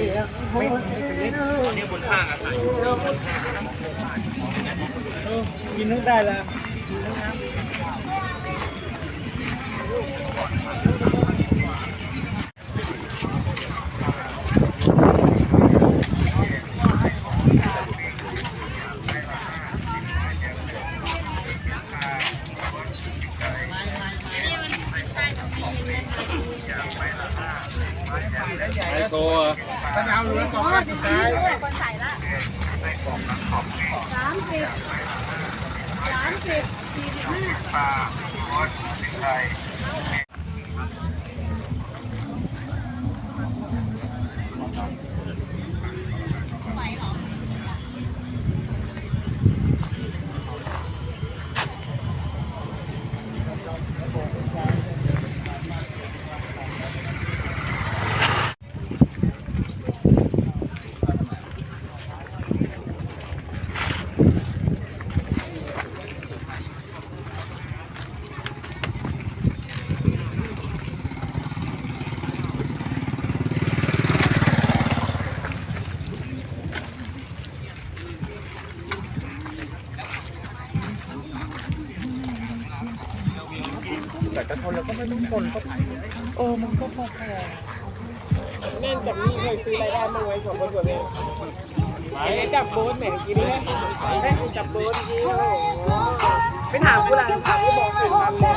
นี่บนข้างอะกินนึกได้แล้วไอโซอะ ถ้าเอาเหลือสองอันสุดท้ายคนใส่ละสามสิบสามสิบสี่สิบห้าแต่ ไม่ต้องคนก็เออมันก็พอพอแม่นกับนี่เคยซื้อรายได้บ้างไว้สองคนกว่าเองไอ้จับโบ๊ทแม่กินเลยเอ้จับโบ๊ทกินไปถามกูละถามกูบอกถึงพันเลย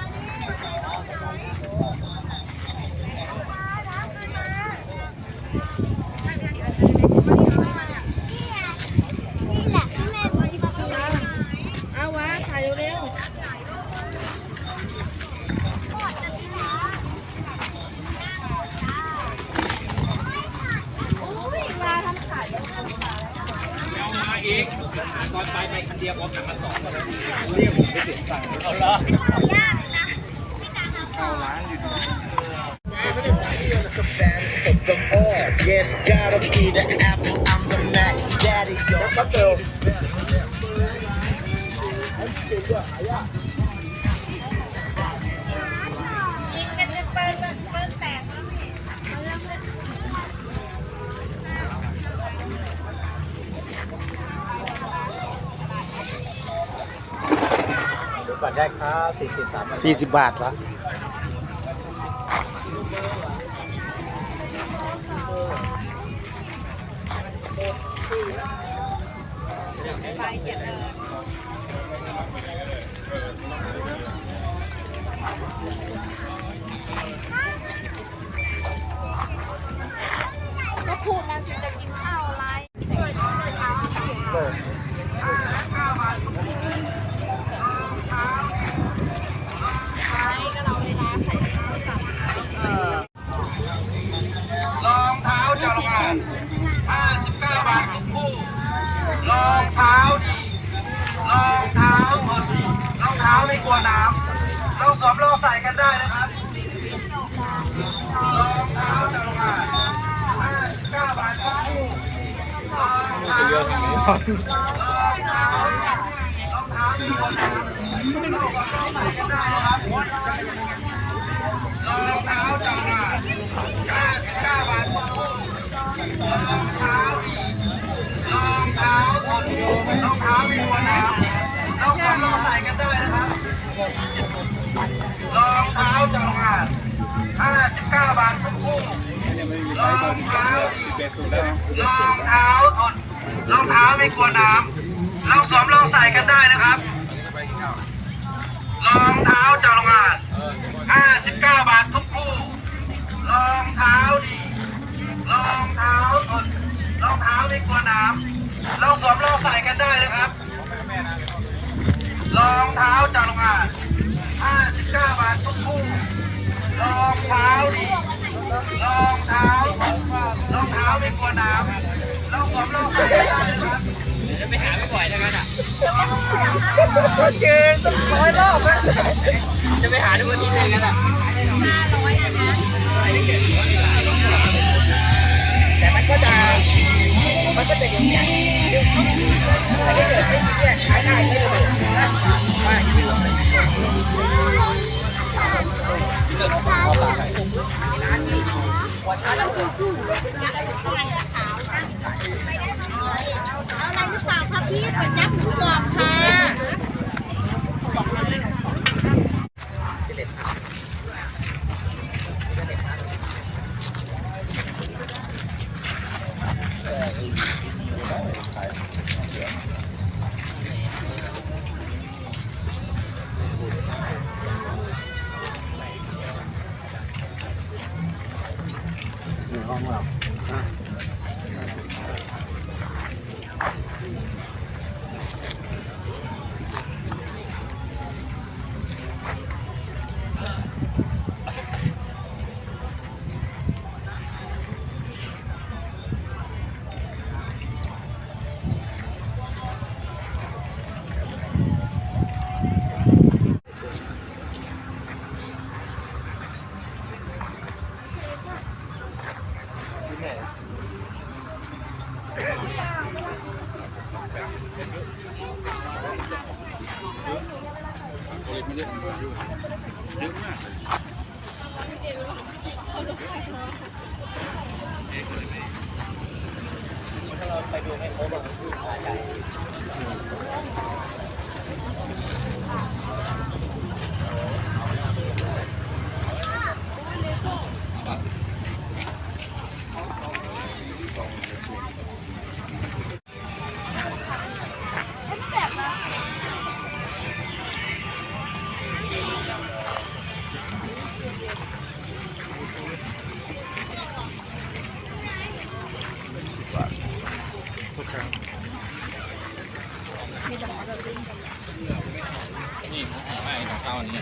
เอาวะถ่ายเร็ว เอามาอีก ตอนไปไปคันเดียวพร้อมกันมาสองคนเรียกผมไปเสียงสั่งเอาละ Yes, gotta be the apple. I'm the Mac Daddy. Yo, ก่อนได้ครับสี่สิบสามสี่สิบบาทละก็พูดนะสิจะกินข้าวอะไรเปิดเปิดเช้าใช่ก็เราเวลาใส่ข้าวสับเออ รองเท้าจระเข้59 บาททุกคู่ รองเท้าดีรองเท้าทนรองเท้าไม่กลัวน้ำเรา ใส่กันได้นะครับรองเท้าจระเข้59บาททุกคู่รองเท้ารองเท้ารองเท้าไม่กลัวน้ำราสวมเราใส่กันได้นะครับรองเท้าจระเข้59บาททุกคู่รองเท้าดีรองเท้าทนอยู่รองเท้าม่กลัวน้ำเราควรลองใส่กันได้นะครับ รองเท้าจำงาน 59 บาททุกคู่รองเท้ารองเท้าทนรองเท้าไม่กลัวน้ำเราสวมลองใส่กันได้นะครับรองเท้าจำงาน59 บาททุกคู่ รองเท้าดี รองเท้าทนรองเท้าไม่กลัวน้ำเราสวมเราใส่กันได้นะครับ รอ องเท้าดิรองเท้ารองเท้าไม่กลัวน้ำรองผมรองเท้าได้นะครับ จะไปหาไม่บ่อยแล้ว กันอะเก่งต้องร้อยรอบนะจะไปหาทุกวันนี้ได้กันอะแต่มันก็จะมันก็จะอย่างนี้แต่ถ้าเกิดไม่ชิ้นเนี่ยใช้ได้ไม่เลยนะว่าเอาอะไรห รือเปล่าครับค่ะ เยอะมากเยอะมาก นี่ขอบค่ะนี่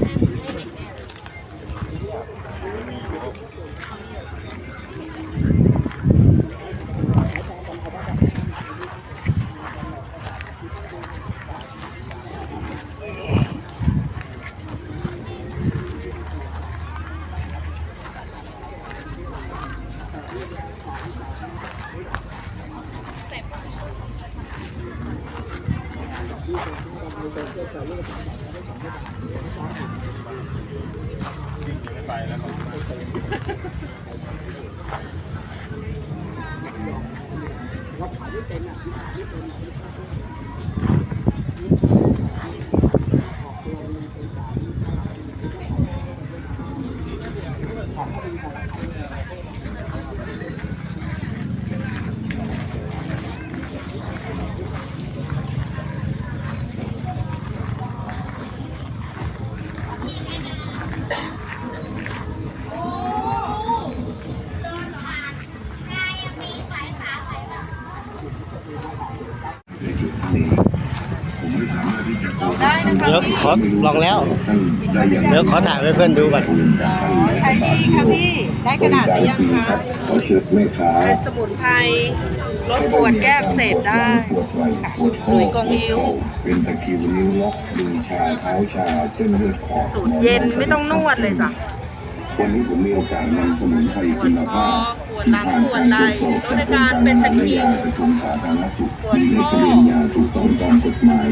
ไม่ของเขาอันนี้เดี๋ยวขอลองแล้ว เดี๋ยวขอถ่ายให้เพื่อนดูก่อนใช้ดีค่ะพี่ ได้ขนาดหรือยังคะเขาชุดแม่ค้าเป็นสมุนไพรลดปวดแก้อักเสพได้ปวดไหล่ปวดข้อหลุยกงยิ้วเป็นตะคริวนิ้วล็อกมือชาเท้าชาเส้นเลือดขอดสูตรเย็นไม่ต้องนวดเลยจ้ะวันนี้ผมมีโอกาสนำสมุนไพรคุณภาพปวดหลังปวดไหล่ลดอาการเป็นตะคริวกระทรวงสาธารณสุขปวดมีข้อให้เรียนยาถูกต้องตามกฎหมาย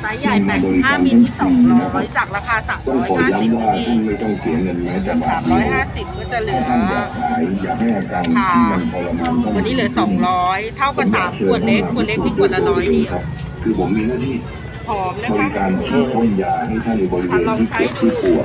ไซส์ใหญ่ 85 มิลที่ 200 จากราคา ต้องขอย้ำว่า350ที่ท่านไม่ต้องเสียเงินแม้แต่บาทเดียว350 ก็จะเหลือท่านอยากหายอยากให้อาการค่ะที่มันทรมานท่าวันนี้เหลือ 200 เท่ากับ3ขวดเล็กขวดเล็กนี่ขวดละร้อยเดียวคือผมมีหน้าที่หอมนะบคะ ริการฉีดพ่นยาให้ท่านในบริเวณที่เจ็บที่ปวด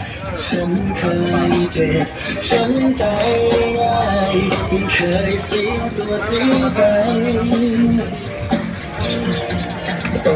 ฉันเคยเจ็บฉันใจง่ายไม่เคยเสียตัวเสียใจโอ้